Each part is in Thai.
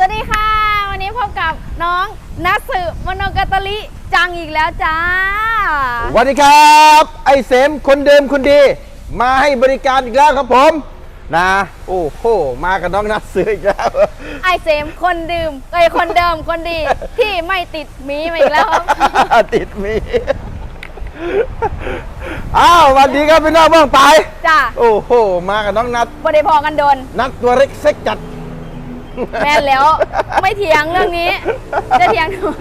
สวัสดีค่ะ วันนี้พบกับน้องนัสสึมโนกาตาลิจังอีกแล้วจ้า สวัสดีครับ ไอเสมคนเดิมคนดี มาให้บริการอีกแล้วครับผมนะโอ้โหมากับน้องนัดซื้ออีกแล้ว ไอเซมคนดื่มเอ้ยคนเดิมคนดี ที่ไม่ติดหมีมาอีกแล้วครับ ติดมีอ้าวสวัสดีครับพี่น้องบ้องไปจ้าโอ้โหมากับน้องนัดบได้พอกันโดน นัดตัวเล็กเซ็กจัด แม่นแล้วไม่เถียงเรื่องนี้ จะเถียงทำไม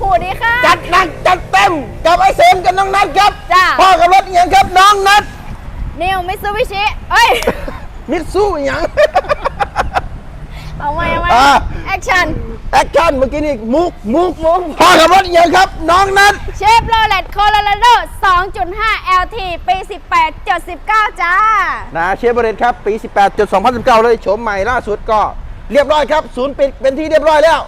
พูดดีค่ะ จัดหนักจัดเต็มกับไอเสมกับน้องนัดครับ จ้าพ่อกับรถอหย่างครับน้องนัดนิวมิซูบิชิเอ้ย มิตซูอหย่าง เอาไว้เอาไว้อ่าแอคชั่น แอคชั่นเมื่อกี้นี่มุกมุกมุก พ่อกับรถอหย่างครับ น้องนัดเชฟโรเลตโคโลราโด 2.5 LT ปี 18 79 จ้า นะเชฟเบรตครับ ปี 18จด2019 เลยโฉมใหม่ล่าสุดก็ เรียบร้อยครับ ศูนย์ปิดเป็นที่เรียบร้อยแล้ว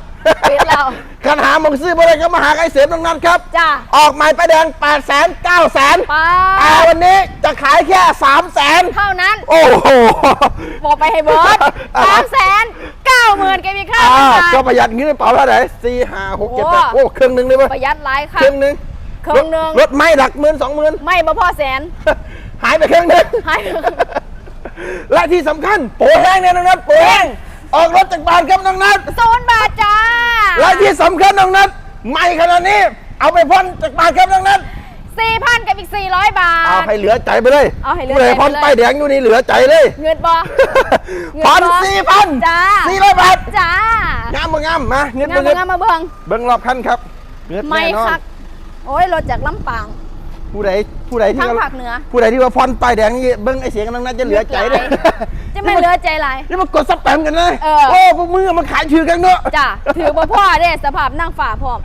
ปิดแล้วคันหามองซื้อบริก็มาหาไอ้เสมตรงนั้นครับ จ้าออกใหม่ไปายแดง8 0 0 0 0 9 0 0 0 ป้าแต่วันนี้จะขายแค่ 3 0 0 0 0 0 เท่านั้นโอ้โห บอกไปให้เบิร์ดสามแสนเก้าหมื่นแกมีค่าอ่าบริก็การประหยัดเงินในกระเป๋าเท่าไหร่สี่ห้าหกเจ็ดแปดโอ้ โอ้เครื่องหนึงเลยเว้ยประหยัดหลายเคค่ะรื่องหนึงเครื่องหนึ่ง รถไม่หลักหมื่นสองหมื่น ไม่บ่พ่อแสน หายไปเครื่องหนึงให้และที่สำคัญโปรแห้งเนี่ยน้องนัทโปรแห้ง ออกรถจากบ้านครับน้องนัทโซนบาทจ้า และที่สำคัญน้องนัทใหม่ขนาดนี้ เอาไปพ่นจากบ้านครับน้องนัทสี่พันกับอีกสี่ร้อยบาท เอาให้เหลือใจไปเลยเอาให้เหลือผู้ใดใจไปพ่นเลยป้ายแดงอยู่นี่เหลือใจเลย เงินบอ เงินพันบ่สี่พันจ้า สี่ร้อยบาทจ้างามบ่งามมาเงินงามเงิมานงามมาเบิ่งเบิ้งรอบคันครับเงินไม่แน่นอนคัก โอ้ยรถจากลำปาง ผู้ใดผู้ใดที่ทั้งว่าภาคเหนือ ผู้ใดที่ว่าพ่นป้ายแดงนี่เบิ้งไอ้เสียงน้องนัทจะเหลือใจเลยจะไม่เหลือใจหลายนี่มากดสแปมกันเลยเออโอ้พวกมือมันขายชื่อกันเนอะจ้าถือบ่พ่อเด้สภาพนั่งฝ่าพร้อม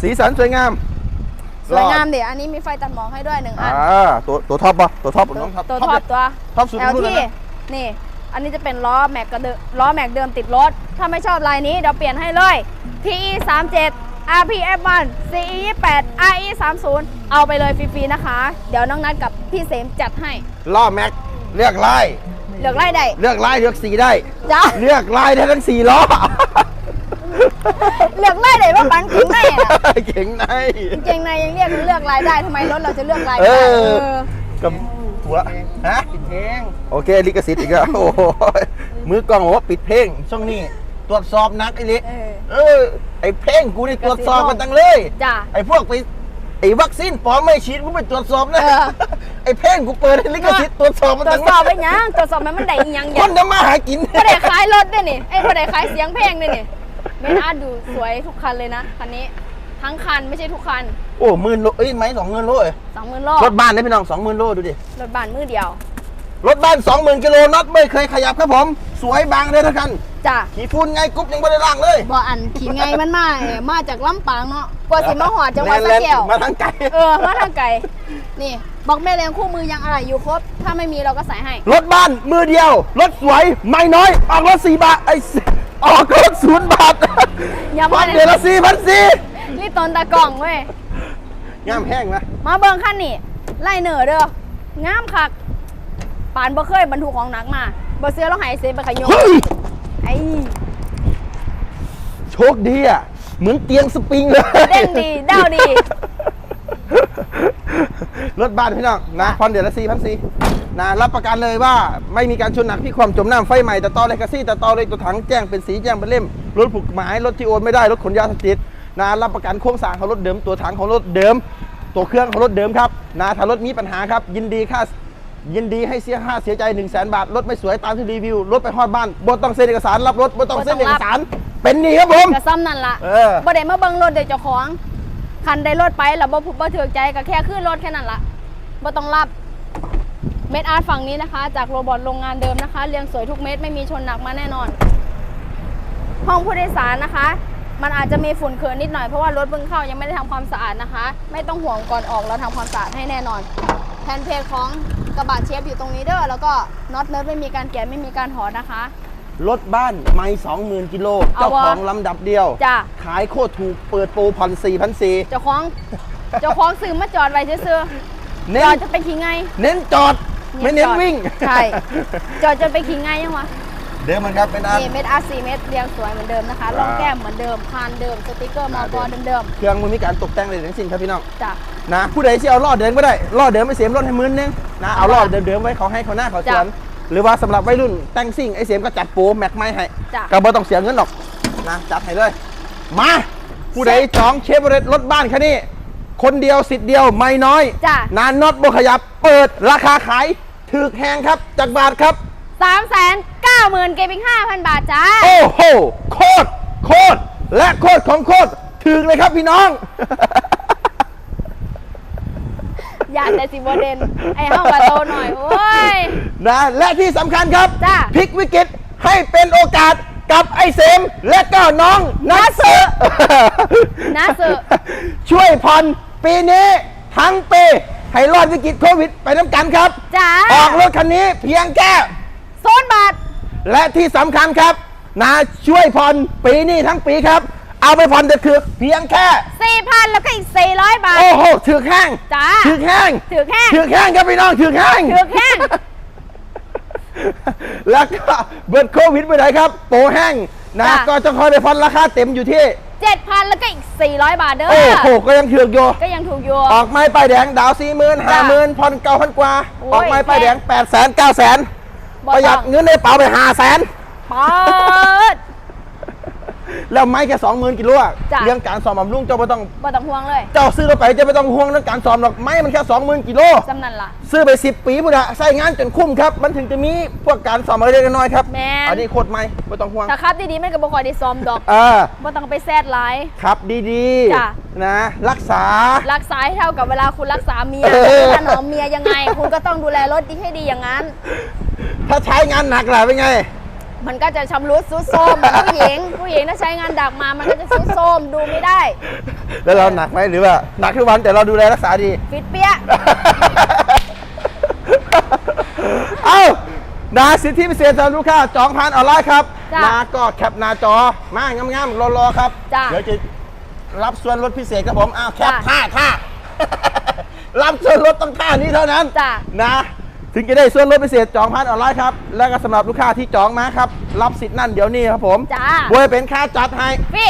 สีสันสวยงามสวยงามเดี๋ยวอันนี้มีไฟตัดหมอกให้ด้วยหนึ่งอ่อันาตัวตัวท็อปปะตัวท็อปน้องท็อปตัวท็อปตัวท็อปสุดแอลรุ่นเลยที่นะนี่ อันนี้จะเป็นล้อแม็กกระเดิล้อแม็กเดิมติดรถ ถ้าไม่ชอบลายนี้เดี๋ยวเปลี่ยนให้เลย PE 37 RPF 1 CE 28 RE 30 เอาไปเลยฟรีๆนะคะ เดี๋ยวน้องนัดกับพี่เสมจัดให้ล้อแม็กเลือกลายเลือกไล่ได้ เลือกลายเลือกสีได้จ้าเลือกลายได้ทั้งสี่ล้อเลือกไล่ได้ว่าปันถึงไหนอะเก่งในเจงในยังเรียกเลือกลายได้ทำไมรถเราจะเลือกลายเอไม่ได้อเออกับหัวฮะ ปิดเพลงโอเคลิขสิทธิ์อีกแล้วโอ้โหมือกล้องบอกว่าปิดเพลงช่วงนี้ ตรวจสอบหนักไอ้ลิเออ เออ ไอ้เพลงกูนี่ตรวจสอบมันตั้งเลย จ้าไอ้พวกไปไอ้วัคซีนปลอมไม่ฉีดกูไปตรวจสอบนะเออ ไอ้เพลงกูเปิดให้ลิขสิทธิ์ตรวจสอบมันตรวตั้จงสอบไปยังตรวจสอบมันมันได้อีหยังคยังนทำมาหากินบ่ได้ขายรถด้วยนี่ไอ้ยบ่ได้ขายเสียงเพลงด้วยนี่เมนอาร์ดูสวยทุกคันเลยนะคันนี้ ทั้งคันไม่ใช่ทุกคันโอ้หมื่นโลเอ้ยไหมสองหมื่นโลเอ้ยสองหมื่นโลรถบ้านได้พี่น้องสองหมื่นโลดูดิรถบ้านมือเดียว รถบ้านสองหมื่นกิโลน็อตไม่เคยขยับครับผม สวยบางเลยทั้งคันจ้ะขี่ฝุ่นไงกุ๊บยังไม่ได้ล่างเลยบ่อันขี่ไงมันมาเอ่อมาจากลำปางเนาะกว่าสิมาหอดจังหวัดสระแก้วมาทางไกลเออมาทางไกลนี่บอกแม่แรงคู่มือยังอะไรอยู่ครบ ถ้าไม่มีเราก็ใส่ให้ รถบ้านมือเดียว รถสวยไม่น้อย ออกรถสี่บาทไอ้สิออกรถศูนย์บาทอย่าพัมานเดือนละสี่พันสี่รีบตนตะกล่องเว้ย งามแห้งนะมาเบิ่งคันนี่ไล่เหนือเด้องามคัก ปานบ่เคยบรรทุกของหนักมาบ่เสื้อเราใหายเซฟไปขยงเฮ้ย ไอ้โชคดีอะ เหมือนเตียงสปริงเลยเด้งดีเด้าดี รถบ้านพี่น้องนะพอนเดือนละสี่พันสี่นะรับประกันเลยว่าไม่มีการชนหนักพี่ความจมน้ำไฟใหม่แต่ต่อเลยกระซี่แต่ต่อเลยตัวถังแจ้งเป็นสีแจ้งเป็นเล่ม รถผูกหมาย รถที่โอนไม่ได้ รถขนยาเสพติดนะรับประกันโครงสร้างของรถเดิมตัวถังของรถเดิม ตัวเครื่องของรถเดิมครับนะถ้ารถมีปัญหาครับ ยินดีค่า ยินดีให้เสียค่าเสียใจ1 0 0 0 0แบาทรถไม่สวยตามที่รีวิวรถไปฮอดบ้านบ่ต้องเซ็นเอกสารรับรถบ่ต้องเซ็นเอกสาร เป็นหนี่ครับผมกระซ้ำนั่นละเออ บ่ได้มาเบิ่งรถเดี๋ยวเจ้าของคันได้รถไปแล้วบ่ผูบ่ถือใจก็แค่ขึ้นรถแค่นั้นละบ่ต้องรับเม็ดอาร์ตฝั่งนี้นะคะ จากโรบอทโรงงานเดิมนะคะเรียงสวยทุกเม็ดไม่มีชนหนักมาแน่นอน ห้องผู้โดยสารนะคะ มันอาจจะมีฝุ่นเขินนิดหน่อยเพราะว่ารถเพิ่งเข้ายังไม่ได้ทำความสะอาดนะคะ ไม่ต้องห่วงก่อนออกเราทำความสะอาดให้แน่นอน แผ่นเพจของกระบะเชฟอยู่ตรงนี้เด้อแล้วก็น็อตเนิร์ดไม่มีการแกะไม่มีการถอดนะคะ รถบ้านไม่สองหมื่นกิโลเอาเจ้าวะของลำดับเดียว จ้ะขายโคตรถูกเปิดโปรผ่อนสี่พันสี่เจ้าของ เจ้าของซื้อมาจอดไว้ซื่อๆเน้จอนดจะไปขี่ไง เน้นจอด ไม่เน้นวิ่ง ใช่ จอดจะไปขี่ไงยังวะ เดิมเหมันครับเป็นอัน นี่เม็ดอาร์ซีเม็ดเรียงสวยเหมือนเดิมนะคะครับรองแก้มเหมือนเดิมพานเดิมสติกเกอร์มอกอเดิมเครื่องมันมีการตกแต่งเลยทั้งสิ้นครับพี่น้องๆจ้ะ นะผู้ใดที่เอาล่อเดิมก็ได้ล่อเดิมไม่เสียมรถให้หมื่นนึงนะเอาล่อเดิมๆไว้เขาให้เขาหน้าเขาสวนจ้ะ หรือว่าสำหรับวัยรุ่นแต่งซิ่งไอ้เสียมก็จัดโปรแม็กไม้ให้ จ้ะ ก็บ่ต้องเสียเงินหรอกนะจัดให้เลย มา ผู้ใดจองเชฟเรตรถบ้านคันนี้ คนเดียวสิทธิ์เดียวไม่น้อยจ้ะ นานน็อตบขยับ เปิดราคาขาย ถือแหงครับจากบาทครับ สามแสนเก้าหมื่นเก็บอีกห้าพันบาทจ้า โอ้โห โคตร โคตร และโคตรของโคตรถึงเลยครับพี่น้อง อย่าแต่สิบเดนไอ้ห้องกระโตหน่อย โอ้ย นะและที่สำคัญครับ จ้ะ พลิกวิกฤตให้เป็นโอกาสกับไอ้เสมและก็น้องนัสเซอร์นัสเซอร์ช่วยผ่อนปีนี้ทั้งปีให้รอดวิกฤตโควิดไปน้ำกันครับ จ้า ออกรถคันนี้เพียงแค่ โซนบาท และที่สำคัญครับนะช่วยผ่อนปีนี้ทั้งปีครับ เอาไปผ่อนเด็ดคือเพียงแค่สี่พันแล้วก็อีกสี่ร้อยบาท โอ้โหถือแห้งจ้า ถือแห้งถือแห้งถือแห้งครับพี่น้องถือแห้ง ถือแห้งแล้วก็เบิดโควิดไปไหนครับโปรแห้งนะจ้ะก็จะคอยได้ผ่อนราคาเต็มอยู่ที่เจ็ดพันแล้วก็อีกสี่ร้อยบาทเด้อโอ้โหก็ยังถือกอยู่ ก็ยังถูกอยู่ ออกไม้ป้ายแดงดาวสี่หมื่นห้าหมื่นผ่อนเก้าพันกว่า โอ้ย ออกไม้ป้ายแดงแปดแสนเก้าแสน บ่ประหยัดต้อง เงินในกระเป๋าไปห้าแสนเปิด แล้วไม้แค่สองหมื่นกิโลอะจ้ะ เรื่องการสอมบำรุงเจ้าไม่ต้องบ่ต้องห่วงเลยเจ้าซื้อเราไปจะไม่ต้องห่วงเรื่องการสอมหรอกไม้มันแค่สองหมื่นกิโล จำนั่นล่ะ ซื้อไป 10 ปีพุทธะใช้งานจนคุ้มครับ มันถึงจะมีพวกการสอมอะไรเล็กน้อยครับ แม่น อันนี้โคตรไม่ไม่ต้องห่วงถ้าครับดีๆไม่กับบ่คอยได้ซ้อมดอกเออบ่ต้องไปแซดไลน์ครับดีจ้ะ ๆนะ รักษา รักษาให้เท่ากับเวลาคุณรักษาเมียเออถนอมเมียยังไง คุณก็ต้องดูแลรถดีให้ดีอย่างนั้น ถ้าใช้งานหนักล่ะเป็นไง มันก็จะชำรุดซุดโทรมเหมือนผู้หญิง ผู้หญิงถ้าใช้งานดักมามันก็จะซุดโทรมดูไม่ได้ แล้วเราหนักไหมหรือว่าหนักทุกวันแต่เราดูแลรักษาดี ฟิตเปี้ย เอ้านาสิทธิพิเศษสำหรับลูกค้าจองผ่านออนไลน์ครับจ้ะนาก็แคปหน้าจอ มางามๆรอๆครับ จ้ะเดี๋ยวจะรับส่วนลดพิเศษครับผม อ้าวแคปจ้ะท่าท่า รับส่วนลดต้องท่านี้เท่านั้นจ้ะ นะ ถึงจะได้ส่วนลดพิเศษจองผ่านออนไลน์ครับ แล้วก็สำหรับลูกค้าที่จองมาครับ รับสิทธิ์นั่นเดี๋ยวนี้ครับผมจ้า บวยเป็นค่าจัดให้ฟรี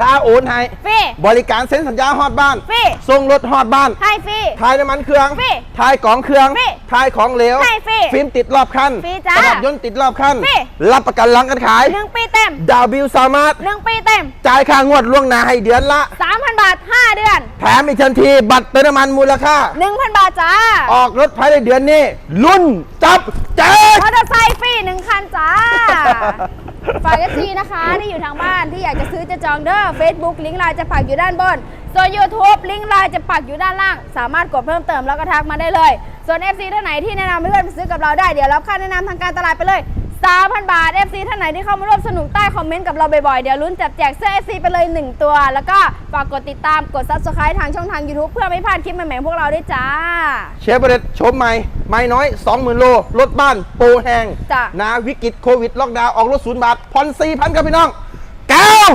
ค่าโอนให้ฟรีบริการเซ็นสัญญาฮอดบ้านฟรีส่งรถฮอดบ้านให้ฟรีทายน้ำมันเครื่องฟรีทายกล่องเครื่องฟรีทายของเหลวให้ฟรีฟิล์มติดรอบคันฟรีจ้าประดับยนต์ติดรอบคันฟรีรับประกันหลังกันขายหนึ่งปีเต็ม ดาวบิลสามารถหนึ่งปีเต็ม จ่ายค่างวดล่วงหน้าให้เดือนละสามพันบาทห้าเดือน แถมอีกทันทีบัตรเติมน้ำมันมูลค่าหนึ่งพันบาทจ้า ออกรถภายในเดือนนี้รุ่นจับแจกมอเตอร์ไซค์ฟรีหนึ่งคันจ้า ฝากเอฟซีนะคะที่อยู่ทางบ้านที่อยากจะซื้อจะจองเด้อ Facebook ลิงก์ไลน์จะปักอยู่ด้านบน ส่วน YouTube ลิงก์ไลน์จะปักอยู่ด้านล่าง สามารถกดเพิ่มเติมแล้วก็ทักมาได้เลย ส่วน FC ท่านไหนที่แนะนำให้เพื่อนไปซื้อกับเราได้เดี๋ยวรับค่าแนะนำทางการตลาดไปเลย 3,000 บาท FC ท่านไหนที่เข้ามาร่วมสนุกใต้คอมเมนต์กับเราบ่อยๆ เดี๋ยวลุ้นจับแจกเสื้อ FC ไปเลย 1 ตัว แล้วก็ฝากกดติดตามกด Subscribe ทางช่องทาง YouTube เพื่อไม่พลาดคลิปใหม่ๆพวกเราด้วยจ้า เชฟเบรตชมใหม่ ไม่น้อย 20,000 โลรถบ้าน โปรแหงจ้ะนะวิกฤตโควิดล็อกดาวน์ออกรถศูนย์บาทผ่อน4,000ครับพี่น้องแก้ว